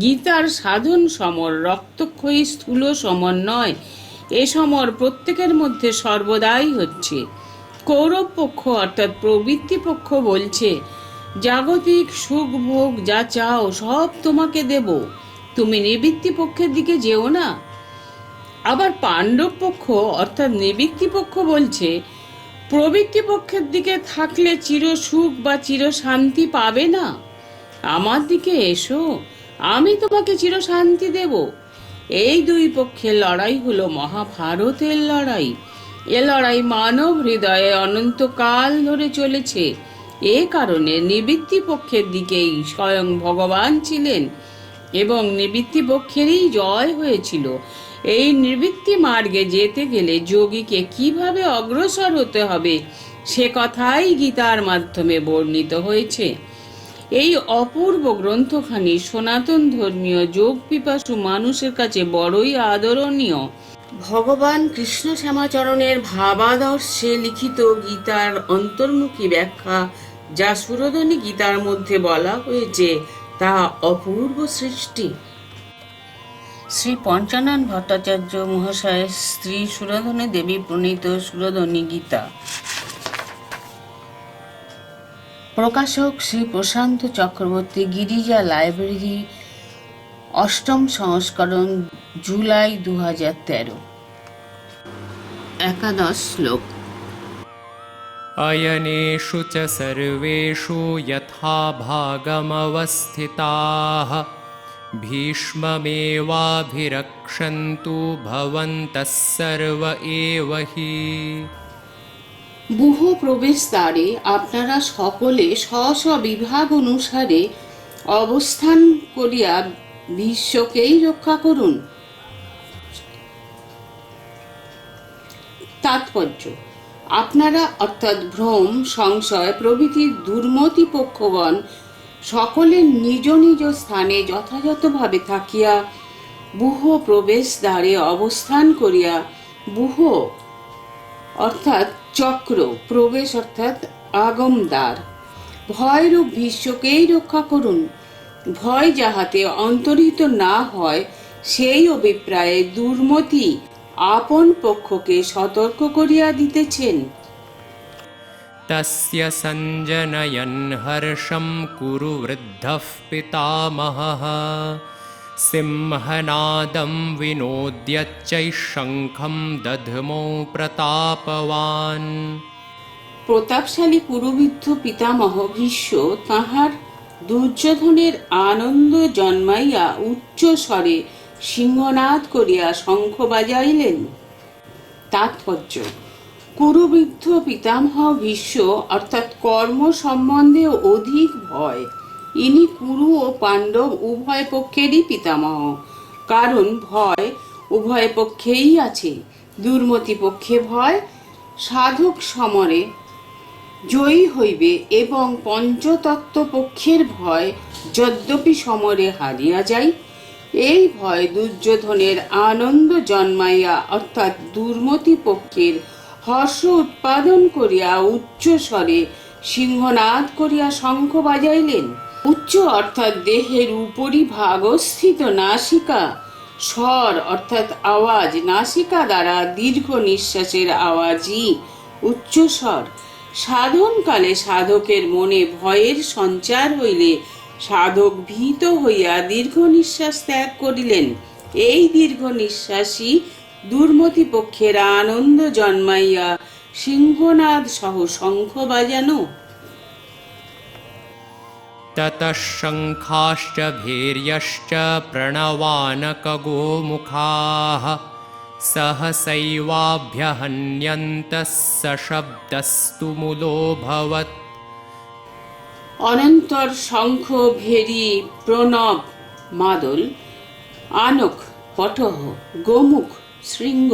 গীতার সাধন সমর, রক্তক্ষয়ী স্থূল সমর নয়। এ সমর প্রত্যেকের মধ্যে সর্বদাই হচ্ছে। কৌরব পক্ষ অর্থাৎ প্রবৃত্তি পক্ষ বলছে, জাগতিক সুখ ভোগ যা চাও সব তোমাকে দেব। তুমি নিবৃত্তি পক্ষের দিকে যেও না। আবার পাণ্ডব পক্ষ অর্থাৎ নিবৃত্তি পক্ষ বলছে, প্রবৃত্তি পক্ষের দিকে থাকলে চির সুখ বা চির শান্তি পাবে না। আমার দিকে এসো। আমি তোমাকে চির শান্তি দেব। এই দুই পক্ষের লড়াই হলো মহাভারতের লড়াই। এ লড়াই মানব হৃদয়ে অনন্তকাল ধরে চলেছে। এ কারণে নিবৃত্তি পক্ষের দিকেই স্বয়ং ভগবান ছিলেন এবং নিবৃত্তি পক্ষেরই জয় হয়েছিল। এই নিবৃত্তি মার্গে যেতে গেলে যোগীকে কীভাবে অগ্রসর হতে হবে, সে কথাই গীতার মাধ্যমে বর্ণিত হয়েছে। এই অপূর্ব গ্রন্থখানি সনাতন ধর্মীয় যোগ পিপাসু মানুষের কাছে বড়ই আদরণীয়। ভগবান কৃষ্ণ শ্যামাচরণের ভাবাদর্শে লিখিত গীতার অন্তর্মুখী ব্যাখ্যা, যা সুরধনী গীতার মধ্যে বলা হয়েছে, তা অপূর্ব সৃষ্টি। শ্রী পঞ্চানন ভট্টাচার্য মহাশয়ের স্ত্রী সুরধনী দেবী প্রণীত সুরধনী গীতা। প্রকাশক শ্রী প্রশান্ত চক্রবর্তী গিরিজা লাইব্রেরি অষ্টম সংস্করণ জুলাই দু হাজার তেরো একাদশ শ্লোক अयनेषु च सर्वेषु यथा भागमवस्थिताः भीष्ममेवाभिरक्षन्तु भवन्तः सर्व एव हि বুহ প্রবেশদ্বারে আপনারা সকলে স্ব স্ব বিভাগ অনুসারে অবস্থান করিয়া বিশ্বকেই রক্ষা করুন। তাৎপর্য, আপনারা অর্থাৎ ভ্রম, সংশয় প্রভৃতি দুর্মতি পক্ষগণ সকলে নিজ নিজ স্থানে যথাযথভাবে থাকিয়া বুহ প্রবেশদ্বারে অবস্থান করিয়া বুহ অর্থাৎ চক্র, প্রবেশ অর্থাৎ আগম দ্বার ভয়রূপ ভীষ্মকেই রক্ষা করুন। ভয় যাহাতে অন্তরিত না হয়, সেই অভিপ্রায়ে দুর্মতি আপন পক্ষকে সতর্ক করিয়া দিতেছেন। তস্য সঞ্জনয়ন হর্ষম কুরু, বৃদ্ধ পিতামহ। सिंहनादं विनोद्यच्चैः शङ्खं दध्मौ प्रतापवान् প্রতাপশালী কুরুবৃদ্ধ পিতামহ ভীষ্ম তাহার দুর্যোধনের আনন্দ জন্মাইয়া উচ্চ স্বরে সিংহনাদ করিয়া শঙ্খ বাজাইলেন তাৎপর্য কুরুবৃদ্ধ পিতামহ ভীষ্ম অর্থাৎ কর্ম সম্বন্ধে অধিক ভয় ইনি কুরু ও পাণ্ডব উভয় পক্ষেরই পিতামহ। কারণ ভয় উভয় পক্ষেই আছে, দুর্মতি পক্ষে ভয়, সাধক সমরে জয়ী হইবে এবং পঞ্চতত্ত্ব পক্ষের ভয় যদ্যপি সমরে হারিয়া যায়, এই ভয় দুর্যোধনের আনন্দ জন্মাইয়া অর্থাৎ দুর্মতি পক্ষের হর্ষ উৎপাদন করিয়া উচ্চস্বরে সিংহনাদ করিয়া শঙ্খ বাজাইলেন। উচ্চ অর্থাৎ দেহের উপরিভাগস্থিত নাসিকা। স্বর অর্থাৎ আওয়াজ নাসিকা দ্বারা দীর্ঘ নিঃশ্বাসের আওয়াজই উচ্চ উচ্চস্বর সাধনকালে সাধকের মনে ভয়ের সঞ্চার হইলে সাধক ভীত হইয়া দীর্ঘ নিঃশ্বাস ত্যাগ করিলেন। এই দীর্ঘ নিঃশ্বাসই দুর্মতি পক্ষের আনন্দ জন্মাইয়া সিংহনাদ সহ শঙ্খ বাজানো ततः शङ्खाश्च भैर्यश्च प्रणवानकगोमुखाः सहसैवाभ्यहन्यन्तः सशब्दस्तु मुलोऽभवत् অনন্তর শঙ্খ ভেরি প্রণব মাদল আনক পটহ গোমুখ শৃঙ্গ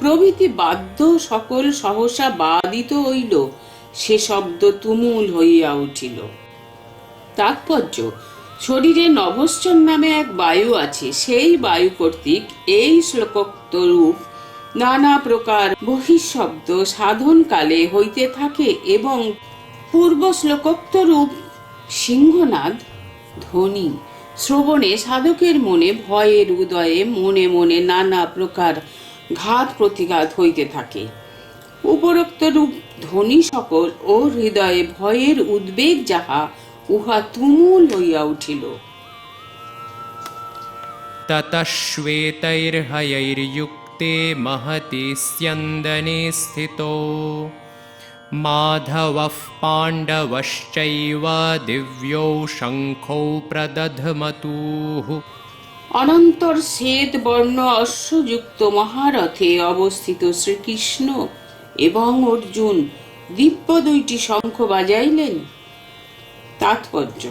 প্রভৃতি বাদ্য সকল সহসা বাদিত হইল সে শব্দ তুমুল হইয়া উঠিল তাৎপর্য। শরীরে নভশ্চর নামে এক বায়ু আছে, সেই বায়ু কর্তৃক এই শ্লোকোক্ত রূপ নানা প্রকার বহিঃশব্দ সাধনকালে হইতে থাকে এবং পূর্ব শ্লোকোক্ত রূপ সিংহনাদ ধ্বনি শ্রবণে সাধকের মনে ভয়ের উদয়ে মনে মনে নানা প্রকার ঘাত প্রতিঘাত হইতে থাকে। উপরোক্ত রূপ ধ্বনি সকল ও হৃদয়ে ভয়ের উদ্বেগ যাহা উহা তুমুল হইয়া উঠিল ततः श्वेतैर्हयैर्युक्ते महति स्यन्दने स्थितो माधवः पाण्डवश्चैव दिव्यौ शङ्खौ प्रदध्मतुः অনন্তর শ্বেত বর্ণ অশ্বযুক্ত মহারথে অবস্থিত শ্রীকৃষ্ণ এবং অর্জুন দিব্য দুইটি শঙ্খ বাজাইলেন তাৎপর্য।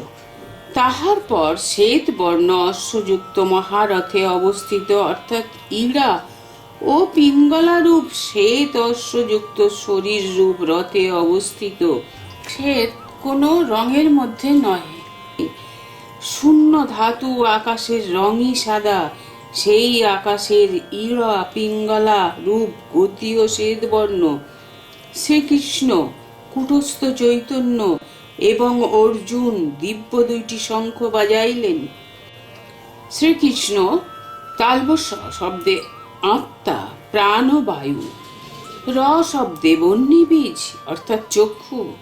তাহার পর শ্বেত বর্ণ অশ্বযুক্ত মহারথে অবস্থিত, অর্থাৎ ইড়া ও পিঙ্গলা রূপ শ্বেত অশ্বযুক্ত শরীর রূপ রথে অবস্থিত। শ্বেত কোনো রঙের মধ্যে নয় শূন্য ধাতু আকাশের রঙই সাদা। সেই আকাশের ইড়া পিঙ্গলা রূপ গতি ও শ্বেতবর্ণ শ্রীকৃষ্ণ কুটস্থ চৈতন্য এবং অর্জুন দিব্য দুইটি শঙ্খ বাজাইলেন। শ্রীকৃষ্ণ তালবস শব্দে আত্মা, প্রাণ বায়ু, র শব্দে বন্যী বীজ, অর্থাৎ চক্ষু,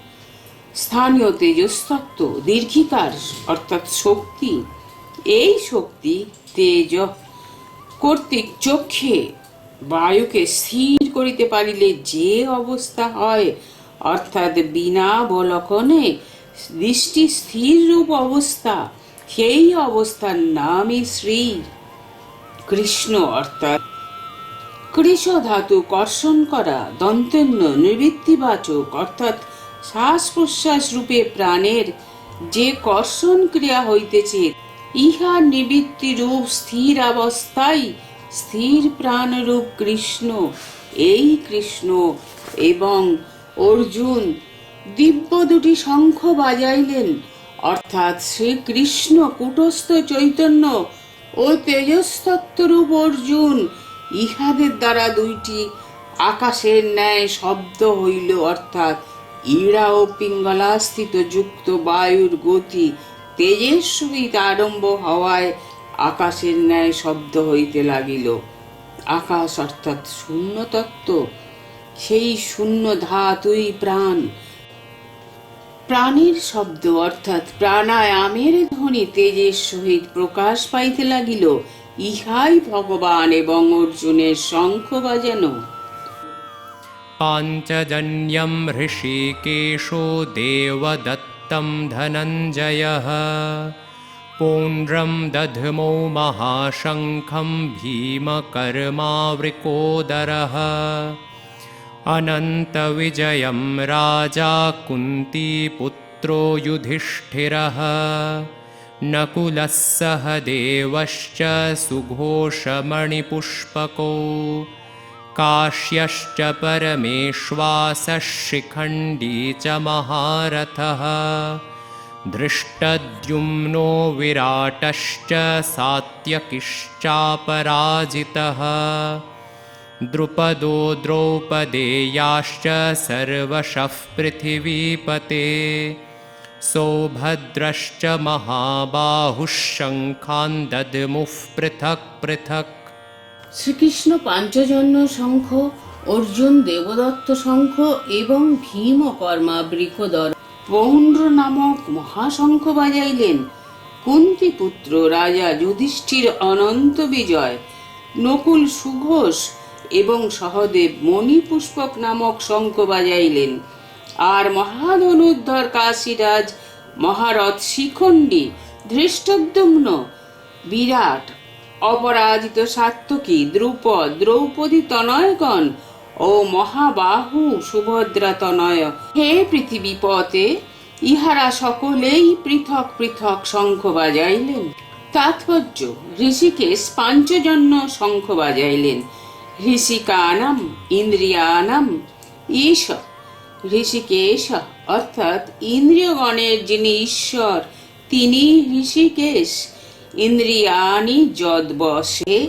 স্থানীয় তেজস্তত্ত্ব, দীর্ঘিকার, অর্থাৎ শক্তি, এই শক্তি তেজ কর্তৃক চক্ষে বায়ুকে স্থির করিতে পারিলে যে অবস্থা হয় অর্থাৎ বিনা বলকনে দৃষ্টি স্থির রূপ অবস্থা, সেই অবস্থার নামই শ্রী কৃষ্ণ অর্থাৎ কৃষ ধাতু কর্ষণ করা, দন্তন্য নিবৃত্তিবাচক অর্থাৎ শ্বাস প্রশ্বাস রূপে প্রাণের যে কর্ষণ ক্রিয়া হইতেছে, ইহা নিবৃত্তি রূপ স্থির অবস্থায় স্থির প্রাণরূপ কৃষ্ণ, এই কৃষ্ণ এবং অর্জুন, দিব্য দুটি শঙ্খ বাজাইলেন। অর্থাৎ শ্রীকৃষ্ণ কুটস্থ চৈতন্য ও তেজস্তত্ত্বরূপ অর্জুন, ইহাদের দ্বারা দুইটি আকাশের ন্যায় শব্দ হইল, অর্থাৎ ইড়া ও পিঙ্গলাস্থিত যুক্ত বায়ুর গতি তেজের সহিত আরম্ভ হওয়ায় আকাশের ন্যায় শব্দ হইতে লাগিল। আকাশ অর্থাৎ শূন্য তত্ত্ব সেই শূন্য ধাতুই প্রাণ। প্রাণের শব্দ অর্থাৎ প্রাণায়ামের ধ্বনি তেজের সহিত প্রকাশ পাইতে লাগিল, ইহাই ভগবান এবং অর্জুনের শঙ্খ বাজানো। পাঞ্চজন্যম ঋষিকেশো দেবদত্তম ধনঞ্জয় পৌণ্ড্রম দধমো মহাশঙ্খম ভীমকর্মাবৃকোদরः अनन्तविजयं राजा कुन्तीपुत्रो युधिष्ठिरः। नकुलः सह देवश्च सुघोषमणिपुष्पकौ। काश्यश्च परमेश्वासः शिखण्डी च महारथः। धृष्टद्युम्नो विराटश्च सात्यकिश्चापराजितः द्रुपदो द्रौपदेयाश्च सर्वशः पृथिवीपते सौभद्रश्च महाबाहुः शङ्खान् दद्मुः पृथक् पृथक् শ্রীকৃষ্ণ পাঞ্চজন্য শঙ্খ অর্জুন দেবদত্ত শঙ্খ এবং ভীমকর্মা বৃকদর পৌণ্ড্র নামক মহাশঙ্খ বাজাইলেন কুন্তি পুত্র রাজা যুধিষ্ঠির অনন্ত বিজয় নকুল সুঘোষ এবং সহদেব মণিপুষ্পক নামক শঙ্খ বাজাইলেন। আর মহাধনুদ্ধর কাশীরাজ মহারথ শিখণ্ডী ধৃষ্টদ্যুম্ন। বিরাট, অপরাজিত সাত্যকী দ্রুপদ, দ্রৌপদী তনয়গণ ও মহাবাহু সুভদ্রা তনয়। হে পৃথিবী পথে, ইহারা সকলেই পৃথক পৃথক শঙ্খ বাজাইলেন। তাৎপর্য, ঋষিকেশ পাঞ্চজন্য শঙ্খ বাজাইলেন। ঋষিকানাম ইন্দ্রিয়ানাম ঈশ ঋষিকেশ অর্থাৎ ইন্দ্রিয়গণের যিনি ঈশ্বর তিনি ঋষিকেশ ইন্দ্রিয়ানি যদ্বশে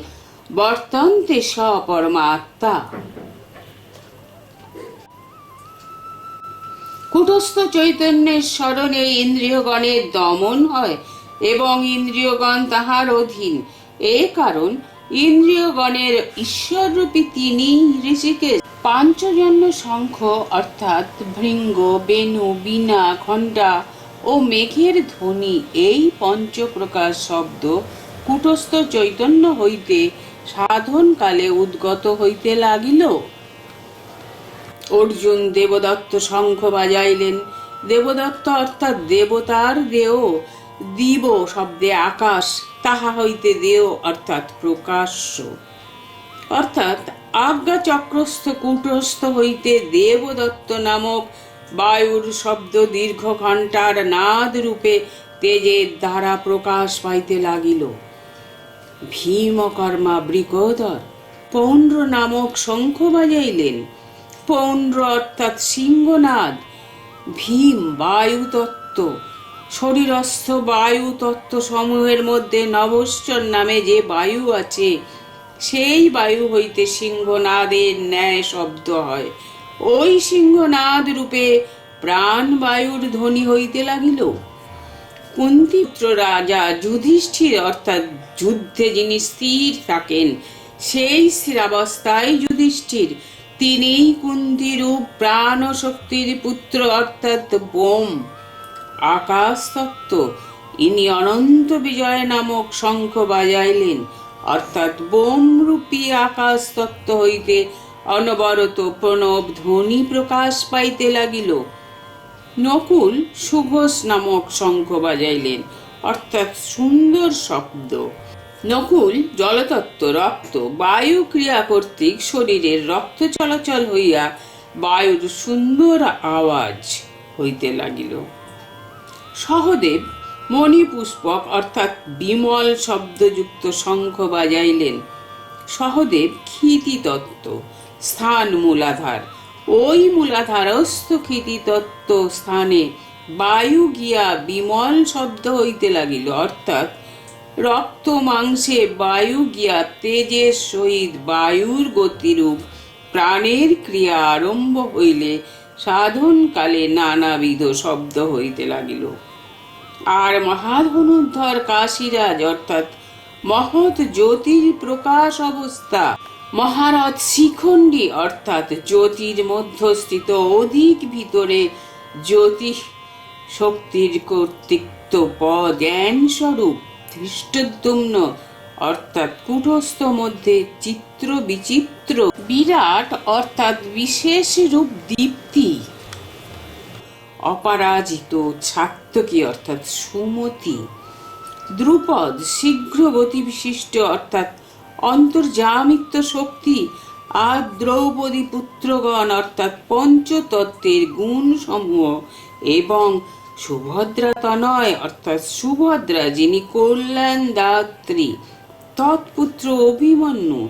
বর্তন্তে স পরমাত্মা কুটস্থ চৈতন্যের স্মরণে ইন্দ্রিয়গণের দমন হয় এবং ইন্দ্রিয়গণ তাহার অধীন। এ কারণ ইন্দ্রিয়গণের ঈশ্বররূপী তিনি ঋষিকেশ। পাঞ্চজন্য শঙ্খ, অর্থাৎ ভৃঙ্গ, বেণু, বীণা, ঘণ্টা ও মেঘের ধ্বনি, এই পঞ্চপ্রকার শব্দ কুটস্থ চৈতন্য হইতে সাধনকালে উদ্গত হইতে লাগিল। অর্জুন দেবদত্ত শঙ্খ বাজাইলেন। দেবদত্ত অর্থাৎ দেবতার দেও দিব শব্দে আকাশ, তাহা হইতে দেও অর্থাৎ প্রকাশ্য। অর্থাৎ আজ্ঞা চক্রস্থ কূটস্থ হইতে দেবদত্ত নামক বায়ুর শব্দ দীর্ঘ ঘণ্টার নাদ রূপে তেজের দ্বারা প্রকাশ পাইতে লাগিল। ভীমকর্মা বৃকোদর পৌণ্ড্র নামক শঙ্খ বাজাইলেন। পৌণ্ড্র অর্থাৎ সিংহনাদ, ভীম বায়ুতত্ত্ব শরীরস্থ বায়ু তত্ত্ব সমূহের মধ্যে নভশ্চর নামে যে বায়ু আছে, সেই বায়ু হইতে সিংহনাদের ন্যায় শব্দ হয়। ওই সিংহনাদ রূপে প্রাণ বায়ুর ধ্বনি হইতে লাগিল। কুন্তিপুত্র রাজা যুধিষ্ঠির অর্থাৎ যুদ্ধে যিনি স্থির থাকেন, সেই স্থিরাবস্থায় যুধিষ্ঠির, তিনিই কুন্তিরূপ প্রাণ শক্তির পুত্র অর্থাৎ বোম আকাশ তত্ত্ব ইনি অনন্ত বিজয় নামক শঙ্খ বাজাইলেন। অর্থাৎ বোম রূপী আকাশ তত্ত্ব হইতে অনবরত প্রণব ধ্বনি প্রকাশ পাইতে লাগিল। নকুল সুঘোষ নামক শঙ্খ বাজাইলেন, অর্থাৎ সুন্দর শব্দ। নকুল জলতত্ত্ব, রক্ত, বায়ু ক্রিয়া কর্তৃক শরীরের রক্ত চলাচল হইয়া বায়ুর সুন্দর আওয়াজ হইতে লাগিল। সহদেব মণিপুষ্পক অর্থাৎ বিমল শব্দযুক্ত শঙ্খ বাজাইলেন। সহদেব ক্ষিতি তত্ত্ব স্থান মূলাধার। ওই মূলাধারস্থ ক্ষিতি তত্ত্ব স্থানে বায়ু গিয়া বিমল শব্দ হইতে লাগিল, অর্থাৎ রক্ত মাংসে বায়ু গিয়া তেজের সহিত বায়ুর গতিরূপ প্রাণের ক্রিয়া আরম্ভ হইলে সাধনকালে নানাবিধ শব্দ হইতে লাগিল। আর মহাধনুর্ধর কাশীরাজ অর্থাৎ মহৎ জ্যোতির প্রকাশ অবস্থা, মহারথ শিখণ্ডী অর্থাৎ জ্যোতির মধ্যস্থিত অধিক ভিতরে জ্যোতি শক্তির কর্তৃত্ব জ্ঞান স্বরূপ ধৃষ্টদ্যুম্ন অর্থাৎ কুটস্থ মধ্যে চিত্র বিচিত্র। বিরাট অর্থাৎ বিশেষ রূপ দীপ্তি। অপরাজিত ছাত্তকী অর্থাৎ সুমতি। দ্রুপদ শীঘ্র গতি বিশিষ্ট অর্থাৎ অন্তর্জামিত্ব শক্তি। আর দ্রৌপদী পুত্রগণ অর্থাৎ পঞ্চতত্ত্বের গুণ সমূহ এবং সুভদ্রা তনয় অর্থাৎ সুভদ্রা যিনি কল্যাণ দাত্রী তৎপুত্র অভিমন্যু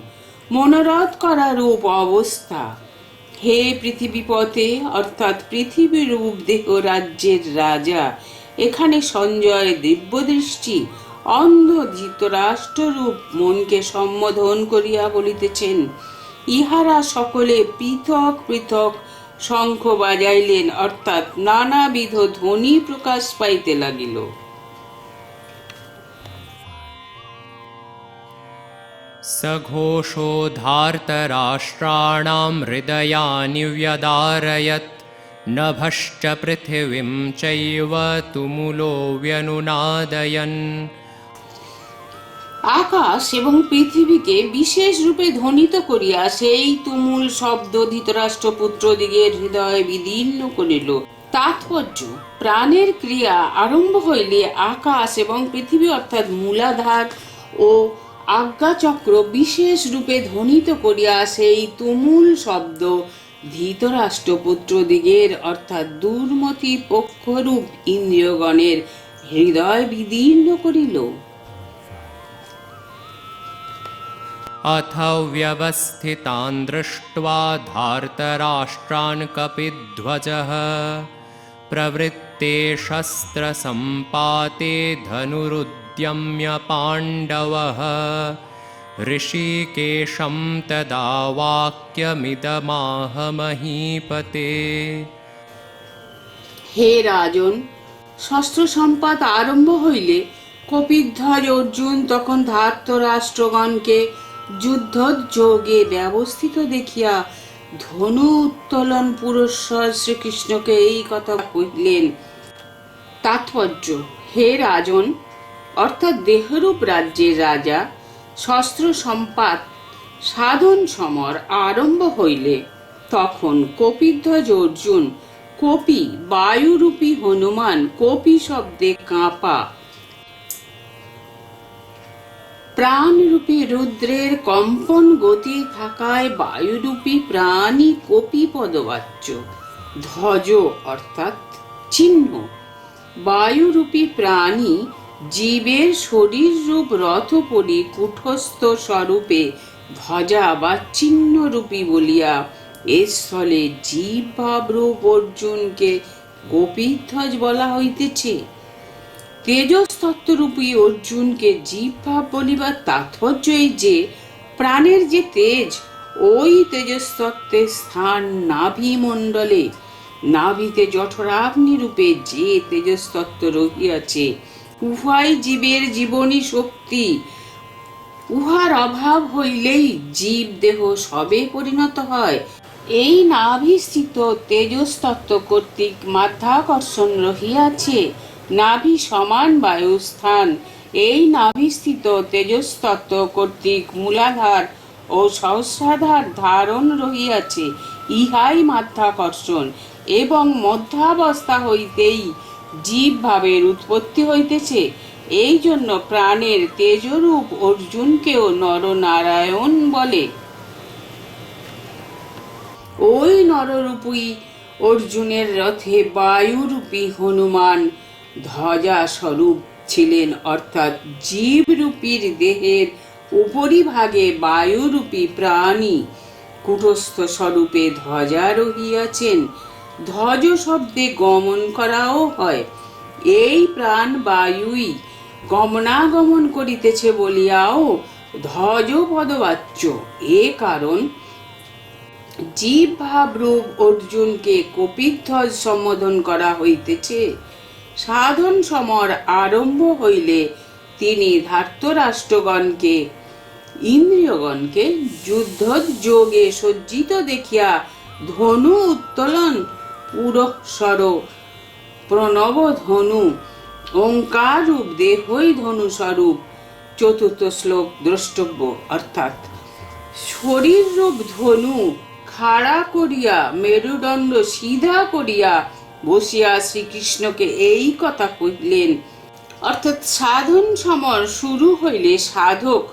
মনোরথ করা রূপ অবস্থা। হে পৃথিবীপথে অর্থাৎ পৃথিবীর রূপ দেহ রাজ্যের রাজা, এখানে সঞ্জয় দিব্যদৃষ্টি অন্ধ ধৃতরাষ্ট্ররূপ মনকে সম্বোধন করিয়া বলিতেছেন। ইহারা সকলে পৃথক পৃথক শঙ্খ বাজাইলেন, অর্থাৎ নানাবিধ ধ্বনি প্রকাশ পাইতে লাগিল। सघोषोधार्तराष्ट्राणां हृदयानि व्यदारयत् नभश्च पृथिवीं चैव तुमुलो व्यनुनादयन् আকাশ এবং পৃথিবীকে বিশেষ রূপে ধ্বনিত করিয়া সেই তুমুল শব্দ ধৃতরাষ্ট্রপুত্র দিগের হৃদয়ে বিদীর্ণ করিল তাৎপর্য প্রাণের ক্রিয়া আরম্ভ হইলে আকাশ এবং পৃথিবী অর্থাৎ মূলাধার ও আজ্ঞাচক্র বিশেষ রূপে ধ্বনিত করিয়া সেই তুমুল শব্দ ধৃতরাষ্ট্রপুত্র দিগের অর্থাৎ দুর্মতি পক্ষরূপ ইন্দ্রিয়গণের হৃদয় বিদীর্ণ করিল अथ व्यवस्थितान् दृष्ट्वा धार्तराष्ट्रान् कपिध्वजः प्रवृत्ते शस्त्रसम्पाते धनुरुद्यम्य पाण्डवः ऋषिकेशं तदा वाक्यमिदमाह महीपते হে রাজন শস্ত্র সম্পাত আরম্ভ হইলে কপিধ্বজ অর্জুন তখন ধার্ত রাষ্ট্রগণকে যুদ্ধোদ্যোগে ব্যবস্থিত দেখিয়া ধনু উত্তোলন পুরস্বর শ্রীকৃষ্ণকে এই কথা কহিলেন তাৎপর্য হে রাজন অর্থাৎ দেহরূপ রাজ্যের রাজা শস্ত্র সম্পাত সাধন সমর আরম্ভ হইলে, তখন কপিধ্বজ অর্জুন কপি বায়ুরূপী হনুমান কপি শব্দে কাঁপা। প্রাণরূপী রুদ্রের কম্পন গতি থাকায় বায়ুরূপী প্রাণী কপি পদবাচ্য, ধ্বজ অর্থাৎ চিহ্ন। বায়ুরূপী প্রাণী জীবের শরীর রূপ রথপরি কুঠস্থ স্বরূপে, ধ্বজা বা চিহ্নরূপী বলিয়া এর স্থলে জীব ভাবরূপ অর্জুনকে গোপীধ্বজ বলা হইতেছে। তেজস্তত্ত্বরূপী অর্জুনকে জীব ভাব বলিবার তাৎপর্য এই যে, প্রাণের যে তেজ, ওই তেজস্তত্ত্বের স্থান নাভি মণ্ডলে। নাভিতে জঠরাগ্নি রূপে যে তেজস্তত্ত্ব রহিয়াছে উভয় জীবের জীবনী শক্তি। উহার অভাব হইলেই জীব দেহ সবে পরিণত হয়। এই নাভিস্থিত তেজস্তত্ত্ব কর্তৃক মাধ্যাকর্ষণ রহিয়াছে। নাভি সমান বায়ুস্থান। এই নাভিস্থিত তেজস্তত্ত্ব কর্তৃক মূলাধার ও সহস্রাধার ধারণ রহিয়াছে। ইহাই মাধ্যাকর্ষণ এবং মধ্যাবস্থা হইতেই জীব ভাবের উৎপত্তি হইতেছে। এই জন্য প্রাণের তেজরূপ অর্জুনকেও নরনারায়ণ বলে। ওই নররূপী অর্জুনের রথে বায়ুরূপী হনুমান ধ্বজা স্বরূপ ছিলেন অর্থাৎ জীবরূপীর দেহের উপরিভাগে বায়ুরূপী প্রাণী। কুটস্থ স্বরূপে ধ্বজা রহিয়াছেন। ধ্বজ শব্দে গমন করাও হয়। এই প্রাণ বায়ুই গমনাগমন করিতেছে বলিয়াও ধ্বজ পদবাচ্য। এ কারণ জীব ভাবরূপ অর্জুনকে কপিধ্বজ সম্বোধন করা হইতেছে। সাধন সমর আরম্ভ হইলে তিনি ধার্তরাষ্ট্রগণকে, ইন্দ্রিয়গণকে যুদ্ধ যোগে সজ্জিত দেখিয়া ধনু উত্তোলন পুরঃসর। প্রণব ধনু ওঙ্কার রূপ দেহই ধনু স্বরূপ চতুর্থ শ্লোক, দ্রষ্টব্য, অর্থাৎ শরীর রূপ ধনু, খাড়া করিয়া, মেরুদণ্ড সিধা করিয়া বসিয়া শ্রীকৃষ্ণকে এই কথা কহিলেন। অর্থাৎ, সাধন সমর শুরু হইলে সাধক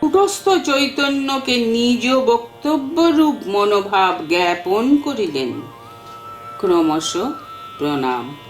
কুটস্থ চৈতন্যকে নিজ বক্তব্য রূপ মনোভাব জ্ঞাপন করিলেন। ক্রমশ প্রণাম।